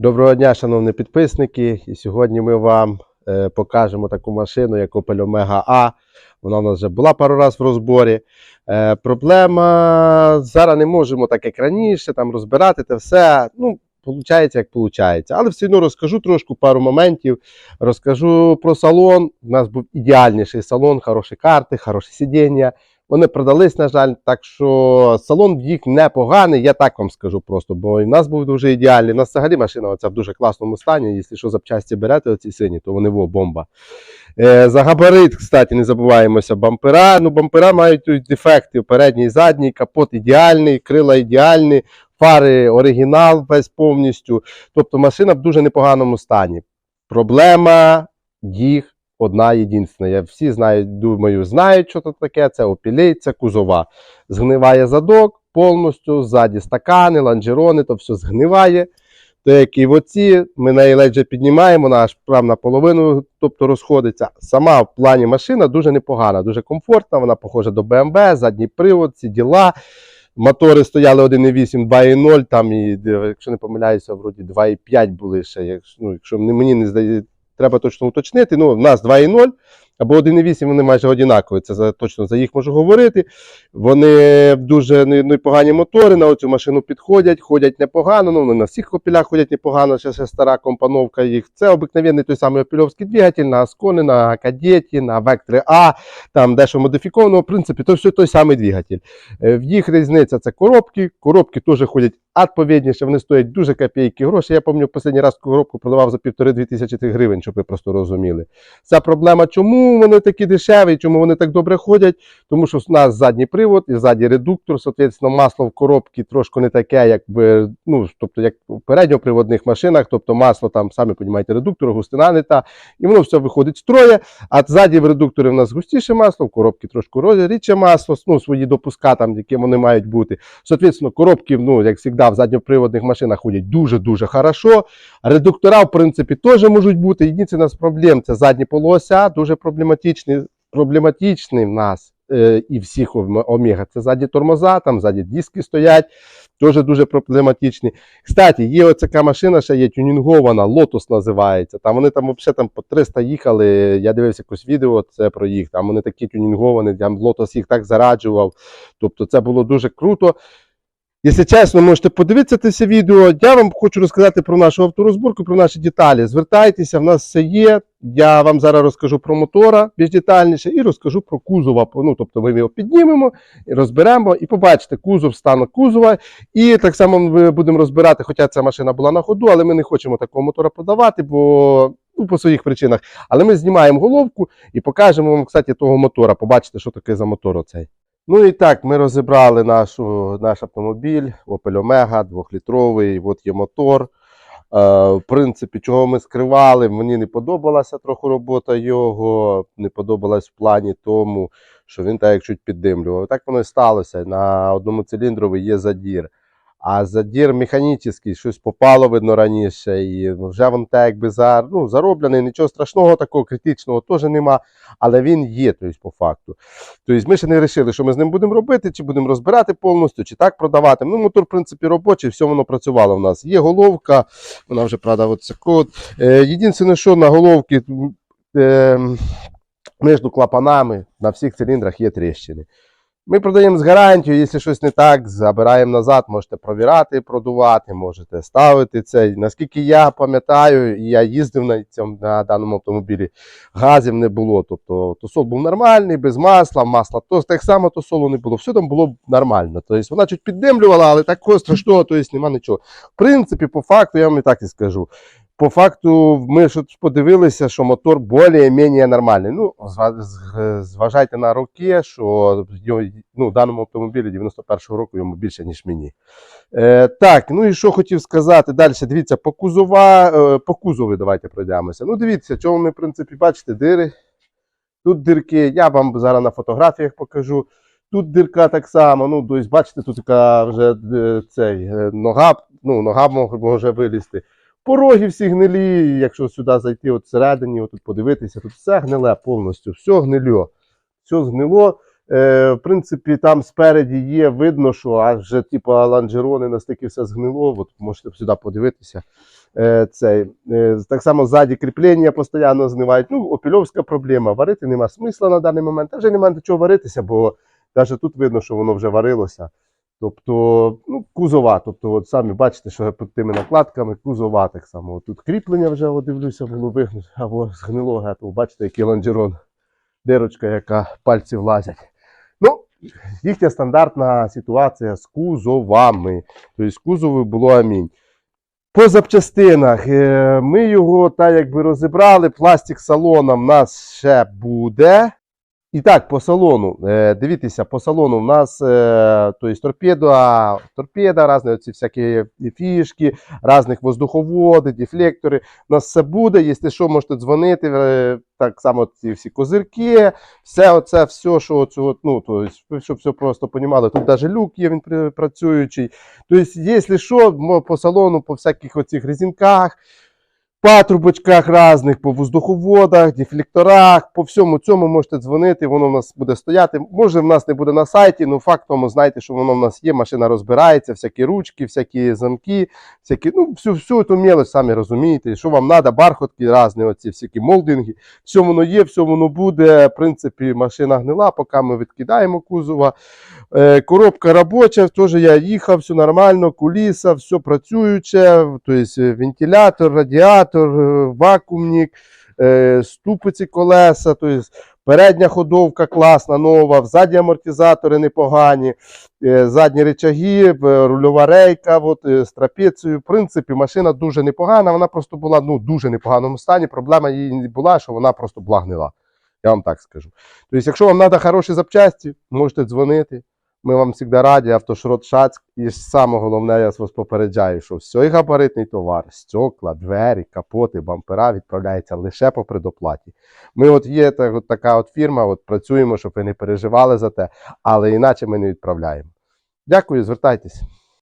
Доброго дня, шановні підписники. І сьогодні ми вам е, покажемо таку машину, як Opel Omega A. Вона у нас вже була пару разів в розборі. Е, проблема зараз не можемо так, як раніше, там розбирати те все. Ну, Получається, як виходить. Але все одно розкажу трошку пару моментів. Розкажу про салон. У нас був ідеальніший салон, хороші карти, хороші сидіння. Вони продались, на жаль, так що салон їх непоганий, я так вам скажу просто, бо і в нас був дуже ідеальний. У нас взагалі машина оця в дуже класному стані. Якщо що запчасті берете, оці сині, то вони во бомба. Е, за габарит, кстати, не забуваємося, бампера. Ну, бампера мають дефекти: передній, і задній, капот ідеальний, крила ідеальні, фари оригінал весь повністю. Тобто машина в дуже непоганому стані. Проблема їх одна єдинственна. Я всі знають, думаю, знають, що це таке. Це опілей, це кузова. Згниває задок повністю, ззаді стакани, ланжерони, то все згниває. То як і в оці, ми на ледже піднімаємо, вона аж прям наполовину, тобто розходиться. Сама в плані машина дуже непогана, дуже комфортна, вона похожа до BMW, задній привод, ці діла. Мотори стояли 1,8, 2,0, там і, якщо не помиляюся, вроді 2,5 були ще. Якщо, ну, якщо мені не здається, треба точно уточнити. Ну, в нас 2,0 або 1,8, вони майже однакові. Це за, точно за їх можу говорити. Вони дуже не- непогані мотори, на цю машину підходять, ходять непогано. Ну, на всіх опілях ходять непогано, ще, ще стара компоновка їх. Це обикновенний той самий опільовський двигатель на Аскони, на Кадеті, на Вектори А, там дещо модифіковано. В принципі, то все той самий двигатель. Е, В їх різниця це коробки. Коробки теж ходять відповідніше, вони стоять дуже копійки гроші. Я пам'ятаю, останній раз коробку продавав за півтори-дві тисячі гривень, щоб ви просто розуміли. Ця проблема, чому вони такі дешеві, чому вони так добре ходять? Тому що у нас задній привод і задній редуктор, соответственно, масло в коробці трошки не таке, як би, ну, тобто, як в передньоприводних машинах, тобто масло там, самі розумієте, редуктор, густина не та, і воно все виходить з троє, а ззаді в редукторі в нас густіше масло, в коробці трошки рідше масло, ну, свої допуска, там, які вони мають бути. Соответственно, коробки, ну, як завжди, в задньоприводних машинах ходять дуже-дуже хорошо. Редуктора, в принципі, теж можуть бути. Єдине у нас проблем це задні полуося, дуже проблематичний, проблематичний в нас е, і всіх ом- омега. Це задні тормоза, там ззаді диски стоять, теж дуже проблематичні. Кстати, є оця машина, ще є тюнінгована, Lotus називається. Там вони там взагалі там по 300 їхали. Я дивився якось відео це про їх. Там вони такі тюнінговані, там Lotus їх так зараджував. Тобто це було дуже круто. Якщо чесно, можете подивитися це відео. Я вам хочу розказати про нашу авторозборку, про наші деталі. Звертайтеся, в нас все є. Я вам зараз розкажу про мотора більш детальніше і розкажу про кузова. Ну, тобто ми його піднімемо, розберемо і побачите кузов, стан кузова. І так само ми будемо розбирати, хоча ця машина була на ходу, але ми не хочемо такого мотора продавати, бо ну, по своїх причинах. Але ми знімаємо головку і покажемо вам, кстати, того мотора. Побачите, що таке за мотор оцей. Ну і так, ми розібрали нашу, наш автомобіль Opel Omega, двохлітровий, от є мотор. Е, в принципі, чого ми скривали, мені не подобалася трохи робота його, не подобалась в плані тому, що він так як чуть піддимлював. Так воно і сталося. На одному циліндрові є задір. А задір механічний, щось попало видно раніше, і вже він так якби за, ну, зароблений, нічого страшного, такого критичного теж нема, але він є, тобто, по факту. Тобто ми ще не вирішили, що ми з ним будемо робити, чи будемо розбирати повністю, чи так продавати. Ну, мотор, в принципі, робочий, все воно працювало в нас. Є головка, вона вже, правда, от це код. Е, єдине, що на головці е, між клапанами на всіх циліндрах є тріщини. Ми продаємо з гарантією, якщо щось не так, забираємо назад, можете провірати, продувати, можете ставити це. Наскільки я пам'ятаю, я їздив на цьому на даному автомобілі, газів не було. Тобто тосол був нормальний, без масла, масла то так само тосолу не було. Все там було нормально. Тобто вона чуть піддимлювала, але такого страшного, тобто нема нічого. В принципі, по факту, я вам і так і скажу. По факту, ми ж подивилися, що мотор більш-менш нормальний. Ну, зважайте на роки, що ну, даному автомобілі 91-го року йому більше, ніж мені. Е, так, ну і що хотів сказати далі. Дивіться, по кузова, е, по кузові давайте пройдемося. Ну, дивіться, чому ми, в принципі, бачите, дири. Тут дирки, я вам зараз на фотографіях покажу. Тут дирка так само. Ну, бачите, тут така вже е, цей, е, нога, ну, нога може вилізти. Пороги всі гнилі, якщо сюди зайти от всередині, от тут подивитися, тут все гниле повністю, все гнильо. Все згнило. Е, в принципі, там спереді є, видно, що аж вже типу ланжерони настільки все згнило. От можете сюди подивитися. Е, цей, е, так само ззаді кріплення постійно знивають. Ну, опільовська проблема. Варити нема смисла на даний момент. Та вже немає до чого варитися, бо навіть тут видно, що воно вже варилося. Тобто, ну, кузова. Тобто, от самі бачите, що під тими накладками кузова так само. Тут кріплення вже от, дивлюся, воно вигнуто, або згнило гетто. Бачите, який лонжерон, дирочка, яка пальці влазять. Ну, їхня стандартна ситуація з кузовами. Тобто, з кузови було амінь. По запчастинах е, ми його так якби розібрали. Пластик салона в нас ще буде. І так, по салону. Е, дивіться, по салону в нас е, то есть торпеда, торпеда, різні оці всякі фішки, різних воздуховоди, дефлектори. У нас все буде. Якщо що, можете дзвонити. е, так само ці всі козирки, все оце, все, що оцю, ну, то есть, щоб все просто понімали. Тут навіть люк є, він працюючий. Тобто, якщо що, по салону, по всяких оцих резинках, патрубочках різних, по воздуховодах, дефлекторах, по всьому цьому можете дзвонити, воно в нас буде стояти. Може, в нас не буде на сайті, але факт тому знаєте, що воно в нас є, машина розбирається, всякі ручки, всякі замки, всякі, ну, всю, всю ту мелочь, самі розумієте, що вам треба, бархотки різні, оці всякі молдинги. Все воно є, все воно буде. В принципі, машина гнила, поки ми відкидаємо кузова. Е, коробка робоча, теж я їхав, все нормально, куліса, все працююче, тобто вентилятор, радіатор, е, вакуумник, ступиці колеса, тобто передня ходовка класна, нова, ззаді амортизатори непогані, задні речаги, рульова рейка от, з трапецією. В принципі, машина дуже непогана, вона просто була ну, дуже непоганому стані. Проблема її була, що вона просто була гнила. Я вам так скажу. Тобто, якщо вам треба хороші запчасті, можете дзвонити. Ми вам завжди раді, автошрот Шацьк. І саме головне, я вас попереджаю, що все габаритний товар, стекла, двері, капоти, бампера відправляється лише по предоплаті. Ми от є так, от така от фірма, от працюємо, щоб ви не переживали за те, але іначе ми не відправляємо. Дякую, звертайтеся.